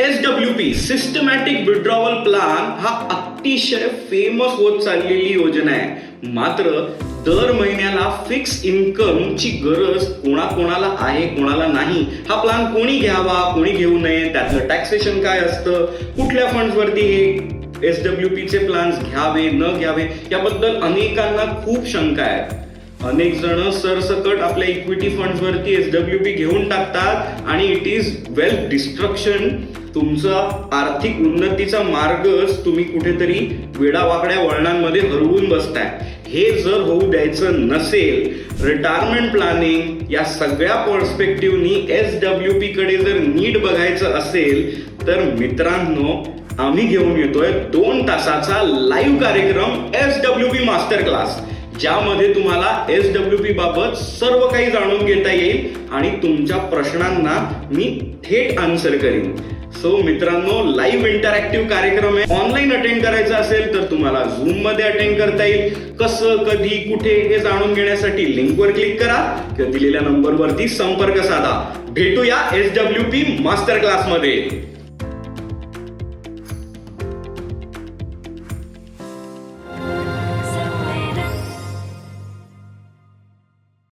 S W P systematic withdrawal plan हा अतिशय famous होत चाललेली योजना आहे. मात्र दर महिन्याला फिक्स इन्कम ची गरज कोणाकोणाला आहे कोणाला नाही हा प्लान कोणी घ्यावा कोणी घेऊ नये त्याचं टॅक्सेशन काय असतं कुठल्या फंड्सवरती हे एस डब्ल्यू पी चे प्लान्स घ्यावे न घ्यावे याबद्दल अनेकांना खूप शंका आहेत अनेक जण सरसकट आपल्या इक्विटी फंड्स वरती एस डब्ल्यू पी घेऊन टाकतात आणि इट इज वेल्थ डिस्ट्रक्शन तुमचा आर्थिक उन्नतीचा मार्गच तुम्ही कुठेतरी वेडावाकड्या वळणांमध्ये हरवून बसताय. हे जर होऊ द्यायचं नसेल रिटायरमेंट प्लॅनिंग या सगळ्या पर्स्पेक्टिव्हनी एस डब्ल्यू पी कडे जर नीट बघायचं असेल तर मित्रांनो आम्ही घेऊन येतोय दोन तासाचा लाईव्ह कार्यक्रम S W P master class ज्यामध्ये तुम्हाला एस डब्ल्यू पी बाबत सर्व काही जाणून घेता येईल आणि तुमच्या प्रश्नांना मी थेट आन्सर करीन. सो मित्रांनो लाईव्ह इंटरॅक्टिव्ह कार्यक्रम आहे. ऑनलाईन अटेंड करायचा असेल तर तुम्हाला झूममध्ये अटेंड करता येईल. कसं कधी कुठे हे जाणून घेण्यासाठी लिंकवर क्लिक करा किंवा दिलेल्या नंबरवरती संपर्क साधा. भेटूया एस डब्ल्यू पी मास्टर क्लासमध्ये